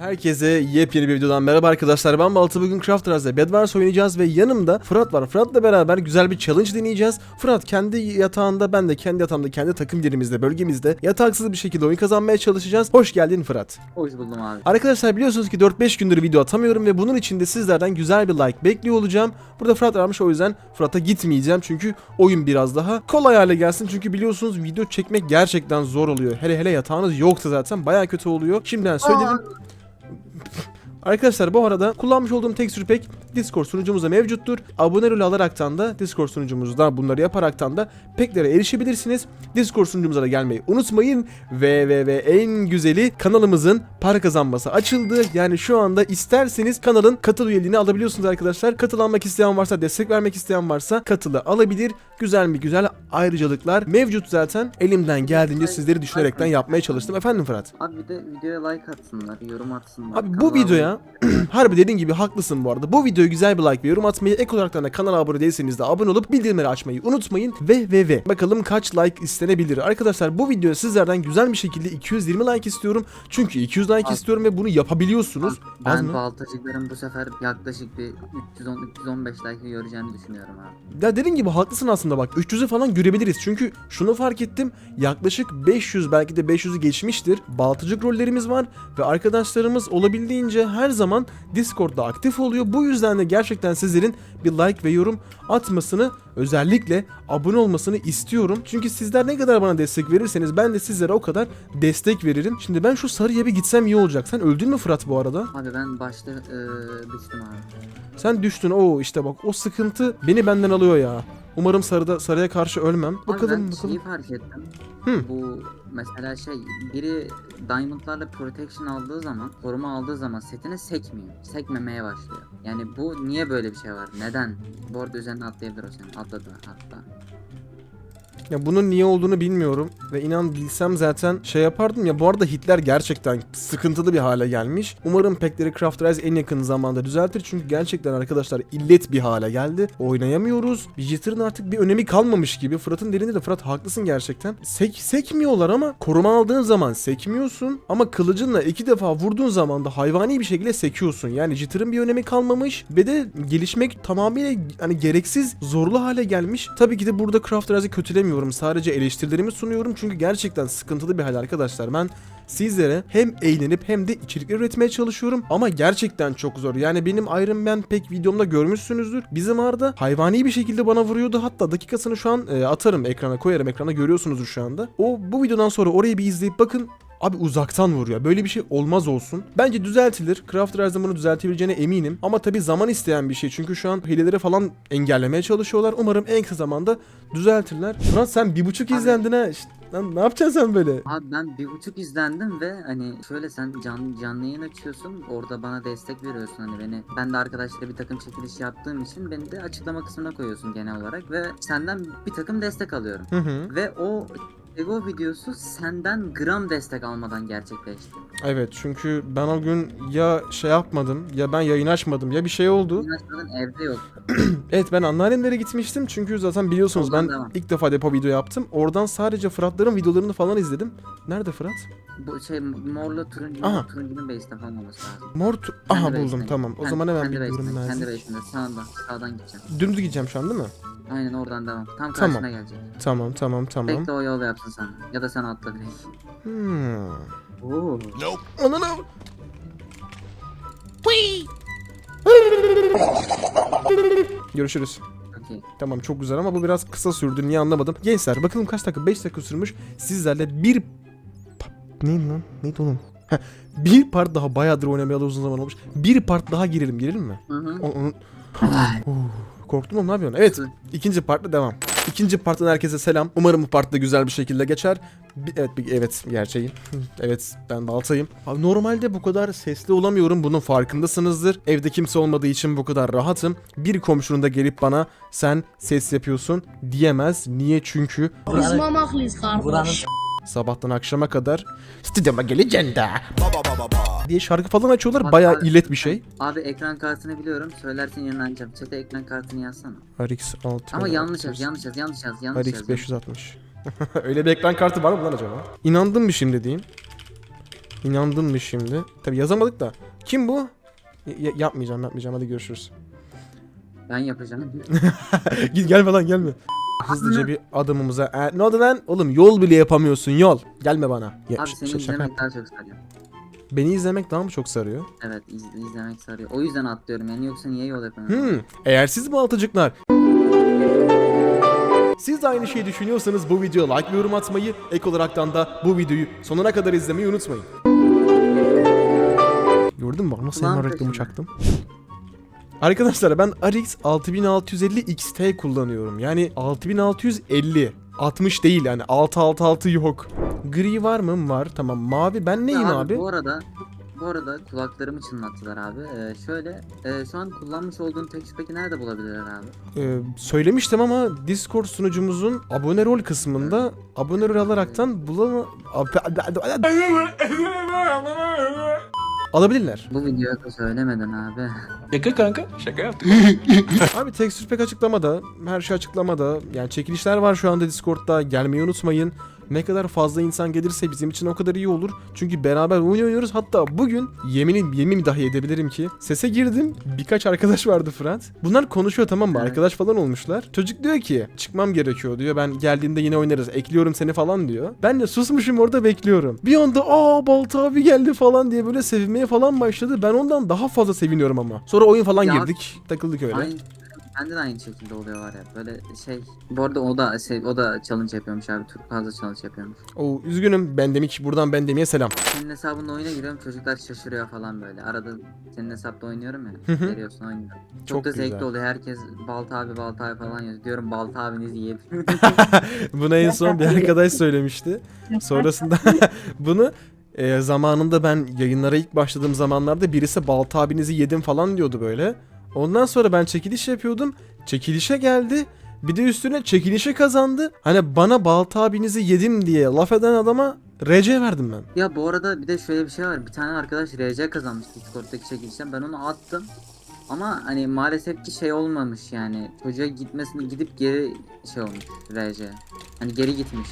Herkese yepyeni bir videodan merhaba arkadaşlar. Ben Balta bugün Craft Raz'da Bedwars oynayacağız ve yanımda Fırat var Fırat'la beraber güzel bir challenge deneyeceğiz. Fırat kendi yatağında ben de kendi yatağımda kendi takım yerimizde bölgemizde yataksız bir şekilde oyun kazanmaya çalışacağız. Hoş geldin Fırat. Hoş buldum abi. Arkadaşlar biliyorsunuz ki 4-5 gündür video atamıyorum ve bunun için de sizlerden güzel bir like bekliyor olacağım. Burada Fırat varmış o yüzden Fırat'a gitmeyeceğim çünkü oyun biraz daha kolay hale gelsin. Çünkü biliyorsunuz video çekmek gerçekten zor oluyor. Hele hele yatağınız yoksa zaten baya kötü oluyor. Şimdiden söyledim Arkadaşlar bu arada kullanmış olduğum tekstür pack Discord sunucumuzda mevcuttur. Abone rol alaraktan da Discord sunucumuzda bunları yaparaktan da packlere erişebilirsiniz. Discord sunucumuza da gelmeyi unutmayın. Ve ve ve en güzeli kanalımızın para kazanması açıldı. Yani şu anda isterseniz kanalın katıl üyeliğini alabiliyorsunuz arkadaşlar. Katılanmak isteyen varsa, destek vermek isteyen varsa katılı alabilir. Güzel mi güzel ayrıcalıklar mevcut zaten. Elimden geldiğince sizleri düşünerekten yapmaya çalıştım. Efendim Fırat? Abi bir de videoya like atsınlar, yorum atsınlar. Abi bu kanala harbi dediğin gibi haklısın bu arada. Bu videoya güzel bir like ve yorum atmayı ek olarak da kanala abone değilseniz de abone olup bildirimleri açmayı unutmayın. Ve ve ve bakalım kaç like istenebilir. Arkadaşlar bu videoya sizlerden güzel bir şekilde 220 like istiyorum. Çünkü 200 like Az. istiyorum ve bunu yapabiliyorsunuz. Ben, Az mı? baltacıkların bu sefer yaklaşık bir 310-315 like göreceğini düşünüyorum abi. Ya dediğin gibi haklısın aslında bak 300'ü falan görebiliriz. Çünkü şunu fark ettim. Yaklaşık 500 belki de 500'ü geçmiştir. Baltacık rollerimiz var ve arkadaşlarımız olabildiğince her zaman Discord'da aktif oluyor. Bu yüzden de gerçekten sizlerin bir like ve yorum atmasını özellikle abone olmasını istiyorum. Çünkü sizler ne kadar bana destek verirseniz ben de sizlere o kadar destek veririm. Şimdi ben şu sarıya bir gitsem iyi olacak. Sen öldün mü Fırat bu arada? Abi ben başta eee düştüm abi. Sen düştün. Oo işte bak o sıkıntı beni benden alıyor ya. Umarım sarıda sarıya karşı ölmem. Bakalım ben bakalım. şeyi fark ettim. Hı. Bu mesela şey biri diamondlarla protection aldığı zaman koruma aldığı zaman setine sekmiyor. Sekmemeye başlıyor. Yani bu niye böyle bir şey var? Neden? Bu arada üzerine atlayabilir o senin. Atladı hatta. Ya bunun niye olduğunu bilmiyorum ve inan bilsem zaten şey yapardım ya bu arada Hitler gerçekten sıkıntılı bir hale gelmiş. Umarım pekleri Craft Rise en yakın zamanda düzeltir çünkü gerçekten arkadaşlar illet bir hale geldi. Oynayamıyoruz. Jitter'ın artık bir önemi kalmamış gibi. Fırat'ın derinde de Fırat haklısın gerçekten. Sek sekmiyorlar ama koruma aldığın zaman sekmiyorsun ama kılıcınla iki defa vurduğun zaman da hayvani bir şekilde sekiyorsun. Yani Jitter'ın bir önemi kalmamış ve de gelişmek tamamıyla hani gereksiz zorlu hale gelmiş. Tabii ki de burada Craft Rise'ı kötülemiyorum. Sadece eleştirilerimi sunuyorum çünkü gerçekten sıkıntılı bir hal arkadaşlar. Ben sizlere hem eğlenip hem de içerikler üretmeye çalışıyorum ama gerçekten çok zor. Yani benim Iron Man pek videomda görmüşsünüzdür. Bizim Arda hayvani bir şekilde bana vuruyordu. Hatta dakikasını şu an e, atarım ekrana koyarım. Ekrana görüyorsunuzdur şu anda. O bu videodan sonra orayı bir izleyip bakın. Abi uzaktan vuruyor. Böyle bir şey olmaz olsun. Bence düzeltilir. Craft Rise'ın bunu düzeltebileceğine eminim. Ama tabi zaman isteyen bir şey. Çünkü şu an hileleri falan engellemeye çalışıyorlar. Umarım en kısa zamanda düzeltirler. Fırat sen bir buçuk izlendin ha. Şşt, lan ne yapacaksın sen böyle? Abi ben bir buçuk izlendim ve hani şöyle sen can, canlı yayın açıyorsun orada bana destek veriyorsun hani beni ben de arkadaşlarla bir takım çekiliş yaptığım için beni de açıklama kısmına koyuyorsun genel olarak ve senden bir takım destek alıyorum Hı hı. ve o Ego videosu senden gram destek almadan gerçekleşti. Evet çünkü ben o gün ya şey yapmadım ya ben yayın açmadım ya bir şey oldu. Üniversiteden evde yok. Evet ben anneannemlere gitmiştim çünkü zaten biliyorsunuz Oradan ben devam. ilk defa depo video yaptım. Oradan sadece Fıratların videolarını falan izledim. Nerede Fırat? Bu şey morla turuncu Aha. turuncunun base'de falan olması lazım. Mor tu- Kendi Aha buldum tamam. O Kendi- zaman hemen kendi bir yorum base'inde, Kendi lazım. base'inde sağdan sağdan gideceğim. Dümdüz gideceğim şu an değil mi? Aynen oradan devam. Tam Tamam. karşına gelecek. Tamam tamam tamam. Bekle o yolu yapsın sana. Ya da sen atla direkt. Hmm. Oo. Ananı. Görüşürüz. Okey. Tamam çok güzel ama bu biraz kısa sürdü. Niye anlamadım. Gençler bakalım kaç dakika? 5 dakika sürmüş. Sizlerle bir... Neydi lan? Neydi oğlum? Heh, bir part daha bayağıdır oynamayalı uzun zaman olmuş. Bir part daha girelim. Girelim mi? Hı hı. O- onu- Oh, korktum oğlum ne yapıyorsun? Evet ikinci partla devam. İkinci parttan herkese selam. Umarım bu part da güzel bir şekilde geçer. Bir- evet bir- evet gerçeğim. evet ben baltayım. Abi normalde bu kadar sesli olamıyorum. Bunun farkındasınızdır. Evde kimse olmadığı için bu kadar rahatım. Bir komşunun da gelip bana sen ses yapıyorsun diyemez. Niye? Çünkü Biz mamaklıyız kardeş. Sabahtan akşama kadar stüdyoma geleceksin de diye şarkı falan açıyorlar. Bayağı Abi- illet bir şey. Abi ekran kartını biliyorum. Söylersin yanılacağım. Çete ekran kartını yazsana. RX 6 Ama yanlış yaz, yanlış yaz, yanlış yaz, yanlış RX yaz. 560. Öyle bir ekran kartı var mı lan acaba? İnandın mı şimdi diyeyim? İnandın mı şimdi? Tabi yazamadık da. Kim bu? Y- yapmayacağım yapmayacağım hadi görüşürüz. Ben yapacağım. Git gelme lan gelme. Hızlıca bir adımımıza. E, ne oldu lan? Oğlum yol bile yapamıyorsun yol. Gelme bana. Ya, Abi seni izlemek daha çok sarıyor. Beni izlemek daha mı çok sarıyor? Evet iz- izlemek sarıyor. O yüzden atlıyorum yani yoksa niye yol yapamıyorum? Hmm. Eğer siz bu altıcıklar siz de aynı şeyi düşünüyorsanız bu videoya like ve yorum atmayı, ek olaraktan da bu videoyu sonuna kadar izlemeyi unutmayın. Gördün mü? Bak Nasıl hemen reklamı çaktım. Arkadaşlar ben RX 6650 XT kullanıyorum. Yani 6650. 60 değil yani 666 yok. Gri var mı? Var. Tamam. Mavi ben neyim Ya abi? Bu arada bu arada kulaklarımı çınlattılar abi. Ee, şöyle e, şu an kullanmış olduğun tek peki nerede bulabilirler abi? Ee, söylemiştim ama Discord sunucumuzun abone rol kısmında abone rol alaraktan bulama... Alabilirler. Bu videoda söylemeden abi. Şaka kanka. Şaka yaptık. Abi tekstür pek açıklamada, her şey açıklamada. Yani çekilişler var şu anda Discord'da. Gelmeyi unutmayın. Ne kadar fazla insan gelirse bizim için o kadar iyi olur. Çünkü beraber oyun oynuyoruz. Hatta bugün yemin yemin dahi edebilirim ki sese girdim. Birkaç arkadaş vardı Fırat. Bunlar konuşuyor tamam mı? Arkadaş falan olmuşlar. Çocuk diyor ki çıkmam gerekiyor diyor. Ben geldiğimde yine oynarız. Ekliyorum seni falan diyor. Ben de susmuşum orada bekliyorum. Bir anda aa Balta abi geldi falan diye böyle sevinmeye falan başladı. Ben ondan daha fazla seviniyorum ama. Sonra oyun falan Ya- girdik. Takıldık öyle. Aynı bende de aynı şekilde oluyor var ya böyle şey. Bu arada o da şey, o da challenge yapıyormuş abi. Türk fazla challenge yapıyormuş. Oo, üzgünüm Bendemik buradan Bendemik'e selam. Senin hesabında oyuna giriyorum çocuklar şaşırıyor falan böyle. Arada senin hesapta oynuyorum ya. Geliyorsun oynuyorum. Çok, Çok da güzel. zevkli oluyor. Herkes Balta abi Balta abi falan yazıyor. Diyorum Balta abiniz yiyelim. Bunu en son bir arkadaş söylemişti. Sonrasında bunu e, zamanında ben yayınlara ilk başladığım zamanlarda birisi balta abinizi yedim falan diyordu böyle. Ondan sonra ben çekiliş yapıyordum. Çekilişe geldi. Bir de üstüne çekilişe kazandı. Hani bana balta abinizi yedim diye laf eden adama RC verdim ben. ya bu arada bir de şöyle bir şey var. Bir tane arkadaş RC kazanmış Discord'daki çekilişten. Ben onu attım. Ama hani maalesef ki şey olmamış yani. Çocuğa gitmesini gidip geri şey olmuş RC. Hani geri gitmiş.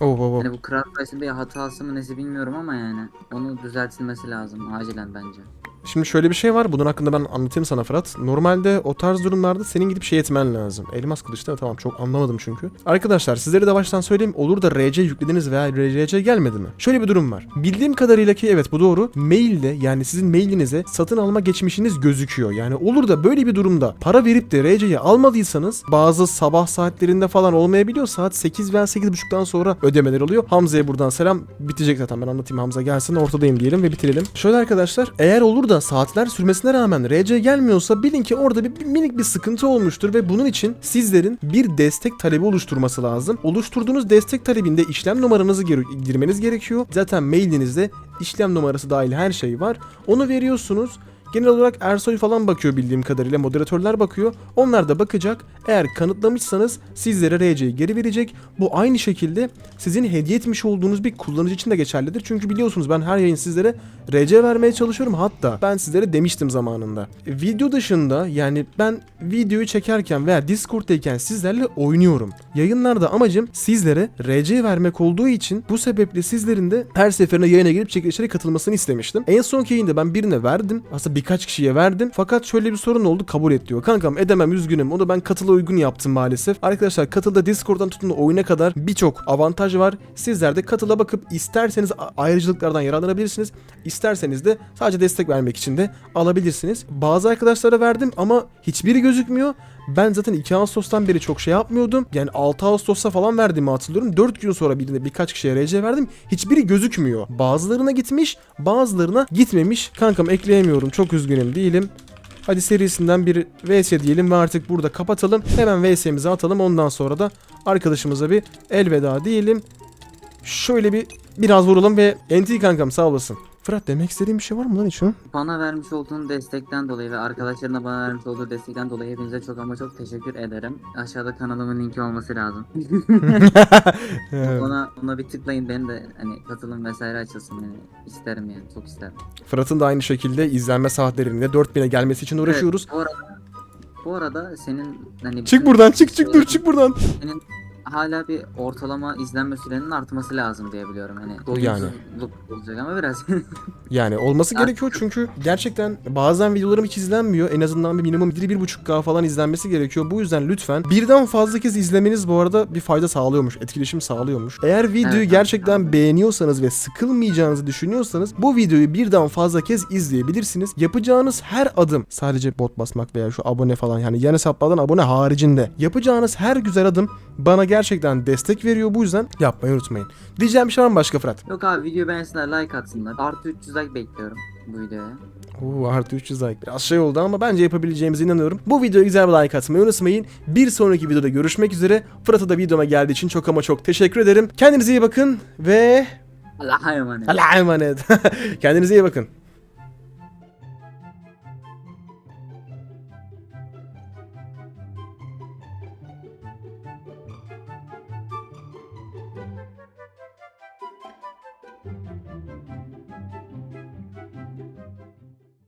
Oh, oh, oh. Hani bu Craft bir hatası mı nesi bilmiyorum ama yani. Onu düzeltilmesi lazım acilen bence. Şimdi şöyle bir şey var. Bunun hakkında ben anlatayım sana Fırat. Normalde o tarz durumlarda senin gidip şey etmen lazım. Elmas kılıç değil mi? Tamam çok anlamadım çünkü. Arkadaşlar sizlere de baştan söyleyeyim. Olur da RC yüklediniz veya RC gelmedi mi? Şöyle bir durum var. Bildiğim kadarıyla ki evet bu doğru. Mailde yani sizin mailinize satın alma geçmişiniz gözüküyor. Yani olur da böyle bir durumda para verip de RC'yi almadıysanız bazı sabah saatlerinde falan olmayabiliyor. Saat 8 veya 8.30'dan sonra ödemeler oluyor. Hamza'ya buradan selam. Bitecek zaten ben anlatayım Hamza gelsin ortadayım diyelim ve bitirelim. Şöyle arkadaşlar eğer olur da saatler sürmesine rağmen RC gelmiyorsa bilin ki orada bir, bir minik bir sıkıntı olmuştur ve bunun için sizlerin bir destek talebi oluşturması lazım. Oluşturduğunuz destek talebinde işlem numaranızı gir- girmeniz gerekiyor. Zaten mailinizde işlem numarası dahil her şey var. Onu veriyorsunuz. Genel olarak Ersoy falan bakıyor bildiğim kadarıyla moderatörler bakıyor. Onlar da bakacak. Eğer kanıtlamışsanız sizlere RC'yi geri verecek. Bu aynı şekilde sizin hediye etmiş olduğunuz bir kullanıcı için de geçerlidir. Çünkü biliyorsunuz ben her yayın sizlere RC vermeye çalışıyorum. Hatta ben sizlere demiştim zamanında. Video dışında yani ben videoyu çekerken veya Discord'dayken sizlerle oynuyorum. Yayınlarda amacım sizlere RC vermek olduğu için bu sebeple sizlerin de her seferinde yayına gelip çekilişlere katılmasını istemiştim. En son yayında ben birine verdim. Aslında birkaç kişiye verdim. Fakat şöyle bir sorun oldu kabul et diyor. Kankam edemem üzgünüm. Onu ben katıla uygun yaptım maalesef. Arkadaşlar katılda Discord'dan tutun oyuna kadar birçok avantaj var. Sizler de katıla bakıp isterseniz ayrıcalıklardan yararlanabilirsiniz. İsterseniz de sadece destek vermek için de alabilirsiniz. Bazı arkadaşlara verdim ama hiçbiri gözükmüyor. Ben zaten 2 Ağustos'tan beri çok şey yapmıyordum. Yani 6 Ağustos'ta falan verdiğimi hatırlıyorum. 4 gün sonra birine birkaç kişiye RC verdim. Hiçbiri gözükmüyor. Bazılarına gitmiş, bazılarına gitmemiş. Kankam ekleyemiyorum. Çok üzgünüm değilim. Hadi serisinden bir VS diyelim ve artık burada kapatalım. Hemen VS'mizi atalım. Ondan sonra da arkadaşımıza bir elveda diyelim. Şöyle bir biraz vuralım ve NT kankam sağ olasın. Fırat demek istediğim bir şey var mı lan hı? Bana vermiş olduğun destekten dolayı ve arkadaşlarına bana vermiş olduğu destekten dolayı hepinize çok ama çok teşekkür ederim. Aşağıda kanalımın linki olması lazım. ona ona bir tıklayın beni de hani katılım vesaire açılsın yani isterim yani çok isterim. Fırat'ın da aynı şekilde izlenme saatlerinde 4000'e gelmesi için uğraşıyoruz. Evet, bu arada bu arada senin hani Çık buradan çık çık dur çık buradan. Senin hala bir ortalama izlenme sürenin artması lazım diye biliyorum. Hani Yani. doyumsuzluk olacak ama biraz. Yani olması gerekiyor çünkü gerçekten bazen videolarım hiç izlenmiyor. En azından bir minimum 1-1.5K falan izlenmesi gerekiyor. Bu yüzden lütfen birden fazla kez izlemeniz bu arada bir fayda sağlıyormuş. Etkileşim sağlıyormuş. Eğer videoyu Evet. gerçekten beğeniyorsanız ve sıkılmayacağınızı düşünüyorsanız bu videoyu birden fazla kez izleyebilirsiniz. Yapacağınız her adım sadece bot basmak veya şu abone falan yani yan hesaplardan abone haricinde yapacağınız her güzel adım bana gerçekten destek veriyor. Bu yüzden yapmayı unutmayın. Diyeceğim bir şey var mı başka Fırat? Yok abi video beğensinler like atsınlar. Artı 300 like bekliyorum bu videoya. Oo artı 300 like. Biraz şey oldu ama bence yapabileceğimize inanıyorum. Bu videoya güzel bir like atmayı unutmayın. Bir sonraki videoda görüşmek üzere. Fırat'a da videoma geldiği için çok ama çok teşekkür ederim. Kendinize iyi bakın ve Allah'a emanet. Allah'a emanet. Kendinize iyi bakın.